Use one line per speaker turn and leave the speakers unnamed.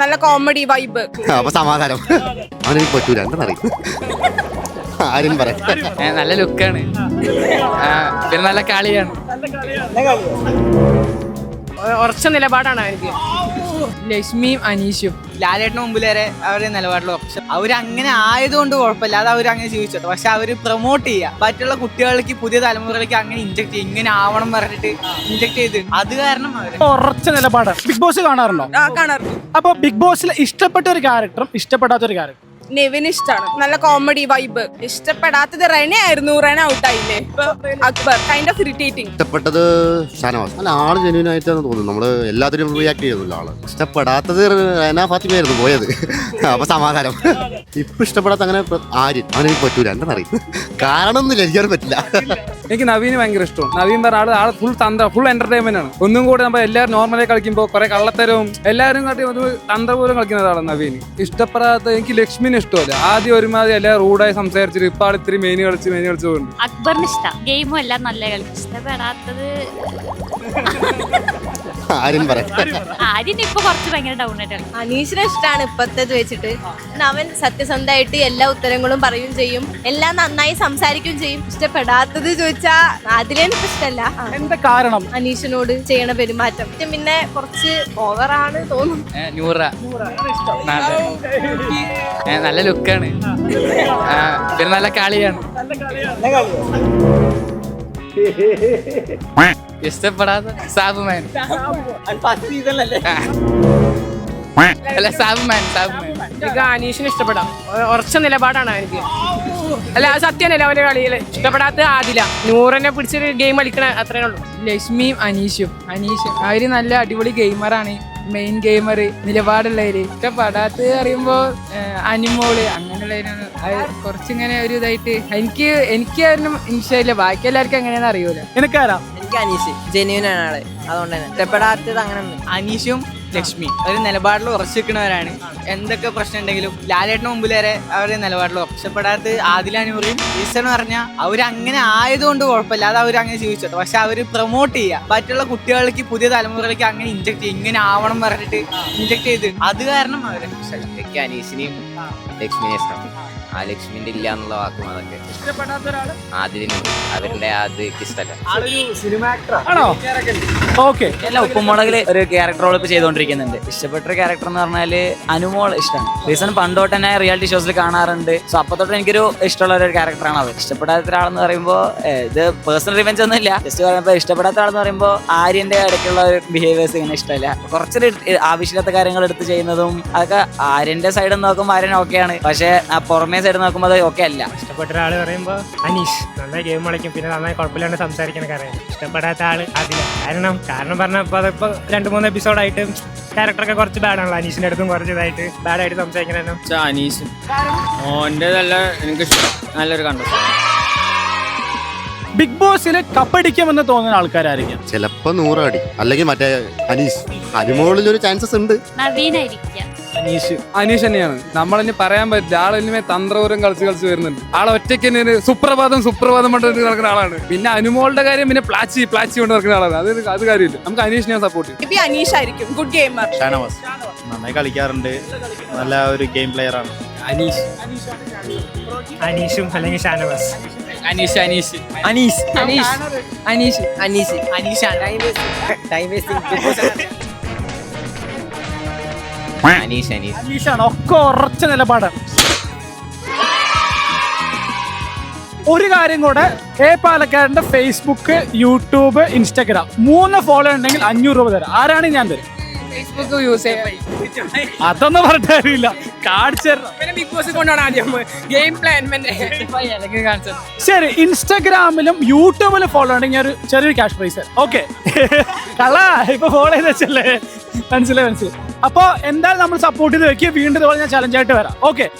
നല്ല comedy vibe
അപ്പൊ സമാധാനം. അവനെനിക്ക് പറ്റൂല എന്താണെന്നറിയും ആരും പറയാം
ഏ, നല്ല ലുക്കാണ്. പിന്നെ നല്ല കളിയാണ്.
ഉറച്ച നിലപാടാണ് എനിക്ക്
ലക്ഷ്മിയും അനീഷും.
ലാലേട്ടന് മുമ്പിൽ വരെ അവരുടെ നിലപാടിൽ പക്ഷെ അവരങ്ങനെ അങ്ങനെ ആയതുകൊണ്ട് കുഴപ്പമില്ല. അത് അവർ അങ്ങനെ ജീവിച്ചോട്ടെ. പക്ഷെ അവർ പ്രൊമോട്ട് ചെയ്യുക. മറ്റുള്ള കുട്ടികൾക്ക് പുതിയ തലമുറയിലേക്ക് അങ്ങനെ ഇഞ്ചക്ട് ചെയ്യും. ഇങ്ങനെ ആവണം പറഞ്ഞിട്ട് ഇഞ്ചക്ട് ചെയ്ത് അത് കാരണം അവർ
ഉറച്ച നിലപാടാണ് ബിഗ് ബോസ് കാണാറുണ്ടോ?
ആ കാണാറുണ്ട്.
അപ്പൊ ബിഗ് ബോസിൽ ഇഷ്ടപ്പെട്ട ഒരു ക്യാരക്ടറും ഇഷ്ടപ്പെടാത്ത ഒരു ക്യാരക്ടർ
നെവിൻ ഇഷ്ടമാണ് നല്ല കോമഡി വൈബ് ഇഷ്ടപ്പെടാത്തത് റെന ആയിരുന്നു. റെന ഔട്ടായില്ലേ ഇപ്പൊ അക്ബർ. കൈൻഡ് ഓഫ് ഇറിറ്റേറ്റിംഗ്
ഇഷ്ടപ്പെട്ടത് ഷാനവാസ്. അല്ല ആൾ ജെന്യൂൻ ആയിട്ടാണ് തോന്നുന്നത്. നമ്മൾ എല്ലാത്തിനും റിയാക്ട് ചെയ്യുന്നില്ല ആൾ. ഇഷ്ടപ്പെടാത്തത് റെന ഫാത്തിമയായിരുന്നു പോയത്. അപ്പൊ സമാധാനം. ഇപ്പൊ ഇഷ്ടപ്പെടാത്ത അങ്ങനെ ആര്യൻ. അവനെനിക്ക് പറ്റൂല. എന്താണെന്നറിയും കാരണം ഒന്നും ലഭിക്കാൻ പറ്റില്ല.
എനിക്ക് നവീന് ഭയങ്കര ഇഷ്ടമാണ്. നവീൻ പറഞ്ഞ ആൾ ആൾ ഫുൾ തന്ത്ര ഫുൾ എന്റർടൈൻമെന്റ് ആണ്. ഒന്നും കൂടെ നമ്മൾ എല്ലാവരും നോർമലായി കളിക്കുമ്പോൾ കുറെ കള്ളത്തരവും എല്ലാവരും കാട്ടി ഒരു തന്ത്രപൂരം കളിക്കുന്ന ഒരാളാണ് നവീൻ ഇഷ്ടപ്പെടാത്ത എനിക്ക് ലക്ഷ്മിനെ ഇഷ്ടമല്ല. ആദ്യം ഒരുമാതിരി എല്ലാവരും റൂഡായി സംസാരിച്ചിട്ട് ഇപ്പൊ ആൾ ഇത്തിരി മെയിൻ കളിച്ച് മെയിൻ കളിച്ചു പോകുന്നുണ്ട്
അക്ബറിന് ഇഷ്ടം. ഗെയിമും എല്ലാം നല്ല കളിക്കും ഇഷ്ടപ്പെടാത്തത്
ആരും
ഇപ്പൊ കുറച്ച് ഭയങ്കര ഡൗൺ ആയിട്ടാണ്
അനീഷിനെ ഇഷ്ടമാണ് ഇപ്പത്തേത് വെച്ചിട്ട്. അവൻ സത്യസന്ധമായിട്ട് എല്ലാ ഉത്തരങ്ങളും പറയുകയും ചെയ്യും. എല്ലാം നന്നായി സംസാരിക്കുകയും ചെയ്യും. ഇഷ്ടപ്പെടാത്തത് ചോദിച്ചാ ഇഷ്ടമല്ല
എന്താ കാരണം?
അനീഷിനോട് ചെയ്യണ പെരുമാറ്റം. പിന്നെ കുറച്ച് ഓവറാണ് തോന്നുന്നു.
നൂറ. നല്ല ലുക്കാണ്. പിന്നെ നല്ല കളിയാണ്. ഇഷ്ടപ്പെടാത്ത സാബുമാൻ അല്ല സാബുമാൻ സാബുമാൻ.
എനിക്ക് അനീഷിനെ ഇഷ്ടപ്പെടാം. ഉറച്ച നിലപാടാണ് എനിക്ക് അല്ല സത്യനല്ല അവന്റെ കളിയിൽ ഇഷ്ടപ്പെടാത്ത ആദില. നൂറിനെ പിടിച്ചൊരു ഗെയിം കളിക്കണ അത്രേ ഉള്ളൂ.
ലക്ഷ്മിയും അനീഷും. അനീഷും. അവർ നല്ല അടിപൊളി ഗെയിമറാണ് മെയിൻ ഗെയിമർ നിലപാടുള്ളവര്. ഇഷ്ടപ്പെടാത്തത് അറിയുമ്പോ അനിമോൾ അങ്ങനെയുള്ളവരാണ്. കുറച്ചിങ്ങനെ ഒരു ഇതായിട്ട്. എനിക്ക് എനിക്ക് അവരും ഇഷ്ടമില്ല ബാക്കി എല്ലാവർക്കും എങ്ങനെയാണെന്ന് അറിയൂല.
എനിക്കാരാ
എനിക്ക് അനീഷ്. ജെന്യൂൻ ആണ് ആൾ. അതുകൊണ്ട് തന്നെ ഇഷ്ടപ്പെടാത്തത് അങ്ങനെ അനീഷും ലക്ഷ്മി. ഒരു നിലപാടിൽ ഉറച്ചിരിക്കുന്നവരാണ് എന്തൊക്കെ പ്രശ്നം ഉണ്ടെങ്കിലും ലാലേട്ടന് മുമ്പിൽ വരെ അവരുടെ നിലപാടിൽ ഉറച്ചപ്പെടാത്ത ആദിലാനൂറിയും എന്ന് പറഞ്ഞാൽ അവരങ്ങനെ ആയതുകൊണ്ട് കുഴപ്പമില്ല. അത് അവരങ്ങനെ ജീവിച്ചോട്ടെ. പക്ഷെ അവർ പ്രൊമോട്ട് ചെയ്യുക. മറ്റുള്ള കുട്ടികൾക്ക് പുതിയ തലമുറയിലേക്ക് അങ്ങനെ ഇഞ്ചക്ട് ചെയ്യും ഇങ്ങനെ ആവണം പറഞ്ഞിട്ട് ഇഞ്ചക്ട് ചെയ്ത്. അത് കാരണം
അവരെ അനീഷിനെയും ഇഷ്ടം ആ ലക്ഷ്മിന്റെ ഇല്ല എന്നുള്ള വാക്കും അതൊക്കെ അതിന് അവരുടെ അത് ഇഷ്ടമല്ല
ആണോ. ഓക്കെ.
അല്ല ഉപ്പുമുളകിൽ ഒരു ക്യാരക്ടർ റോൾ ഇപ്പൊ ചെയ്തുകൊണ്ടിരിക്കുന്നുണ്ട് ഇഷ്ടപ്പെട്ട ഒരു ക്യാരക്ടർ എന്ന് പറഞ്ഞാൽ അനുമോൾ ഇഷ്ടമാണ്. റീസൺ പണ്ടോട്ട് തന്നെ റിയാലിറ്റി ഷോസിൽ കാണാറുണ്ട്. സോ അപ്പൊ തൊട്ട് എനിക്കൊരു ഇഷ്ടമുള്ള ഒരു ക്യാരക്ടറാണ് അവർ ഇഷ്ടപ്പെടാത്ത ഒരാളെന്ന് പറയുമ്പോൾ ഇത് പേഴ്സണൽ റിവെഞ്ച് ഒന്നും ഇല്ല ജസ്റ്റ് പറയുമ്പോൾ ഇഷ്ടപ്പെടാത്ത ആളെന്ന് പറയുമ്പോൾ ആര്യന്റെ ഇടയ്ക്കുള്ള ഒരു ബിഹേവിയേഴ്സ് ഇങ്ങനെ ഇഷ്ടമല്ല. കുറച്ചൊരു ആവശ്യമില്ലാത്ത കാര്യങ്ങൾ എടുത്ത് ചെയ്യുന്നതും അതൊക്കെ ആര്യന്റെ സൈഡ് നോക്കുമ്പോൾ ആര്യൻ ഓക്കെയാണ് പക്ഷെ ആ പുറമേ സൈഡ് നോക്കുമ്പോൾ അത് ഓക്കെ അല്ല.
ഇഷ്ടപ്പെട്ട ഒരാൾ പറയുമ്പോൾ അനീഷ് നന്നായി ഗെയിം കളിക്കും. പിന്നെ നന്നായി കുഴപ്പമില്ലാണ്ട് സംസാരിക്കണൊക്കെ അറിയാം ഇഷ്ടപ്പെടാത്ത ആൾ അതില്ല കാരണം കാരണം പറഞ്ഞാൽ ഇപ്പോൾ അതിപ്പോൾ രണ്ട് മൂന്ന് എപ്പിസോഡായിട്ട് ക്യാരക്ടറൊക്കെ കുറച്ച് ബാഡാണല്ലോ അനീഷിന്റെ അടുത്തും കുറച്ച് ഇതായിട്ട് ബാഡായിട്ട് സംസാരിക്കുന്നതിനും
അനീഷ്. നല്ല എനിക്ക് നല്ലൊരു കണ്ടു
ബിഗ് ബോസിൽ കപ്പടിക്കുമെന്ന് തോന്നുന്ന ആൾക്കാരായിരിക്കും.
ചിലപ്പോ നൂറടി അല്ലെങ്കിൽ മറ്റേ അനീഷ്. അനുമോളിൽ ഒരു ചാൻസസ് ഉണ്ട്.
നവീനായിരിക്കാം.
അനീഷ്. അനീഷ് തന്നെയാണ്. നമ്മളിനി പറയാൻ പറ്റില്ല. ആളിനിമേ തന്ത്രപൂരം കളിച്ച് കളിച്ച് വരുന്നുണ്ട്. ആൾ ഒറ്റയ്ക്ക് തന്നെ ഒരു സുപ്രഭാതം സുപ്രഭാതം കൊണ്ട് നടക്കുന്ന ആളാണ്. പിന്നെ അനുമോളുടെ കാര്യം പിന്നെ പ്ലാച്ചി പ്ലാച്ചി കൊണ്ട് നടക്കുന്ന ആളാണ്. അത് അത് കാര്യമില്ല. നമുക്ക് അനീഷിനെ സപ്പോർട്ട് ചെയ്യും.
അനീഷ് ആയിരിക്കും. Good gamer
Shanavas. നന്നായി കളിക്കാറുണ്ട്. നല്ല ഒരു ഗെയിം പ്ലെയർ ആണ്.
അനീഷ്.
അനീഷും അല്ലെങ്കിൽ Shanavas.
Aneesh Aneesh.
Aneesh.
Aneesh. Aneesh.
Aneesh Aneesh time wasting
Aneesh Aneesh.
അനീഷാണ്. ഒക്കെ ഉറച്ച നിലപാടാണ് ഒരു കാര്യം കൂടെ എ പാലക്കാടിന്റെ ഫേസ്ബുക്ക് യൂട്യൂബ് ഇൻസ്റ്റാഗ്രാം മൂന്ന് ഫോളോ ഉണ്ടെങ്കിൽ അഞ്ഞൂറ് രൂപ തരാം. ആരാണ് ഞാൻ തരും?
ഫേസ്ബുക്ക് യൂസ് ചെയ്യാം
അതൊന്നും പറഞ്ഞിട്ട് കാര്യമില്ല. കാണിച്ചു തരണം
ബിഗ് ബോസ് കൊണ്ടാണ് ആദ്യം ഗെയിം പ്ലാൻ
ശരി ഇൻസ്റ്റാഗ്രാമിലും യൂട്യൂബിലും ഫോളോ ഉണ്ടെങ്കിൽ ഞാൻ ഒരു ചെറിയൊരു ക്യാഷ് പ്രൈസ് ഓക്കെ കള ഇപ്പൊ ഫോളോ ചെയ്ത് വെച്ചല്ലേ? മനസ്സിലായി മനസ്സിലായി. അപ്പോൾ എന്തായാലും നമ്മൾ സപ്പോർട്ട് ചെയ്ത് വെക്കുക വീണ്ടും ഇതുപോലെ ഞാൻ ചലഞ്ചായിട്ട് വരാം. ഓക്കെ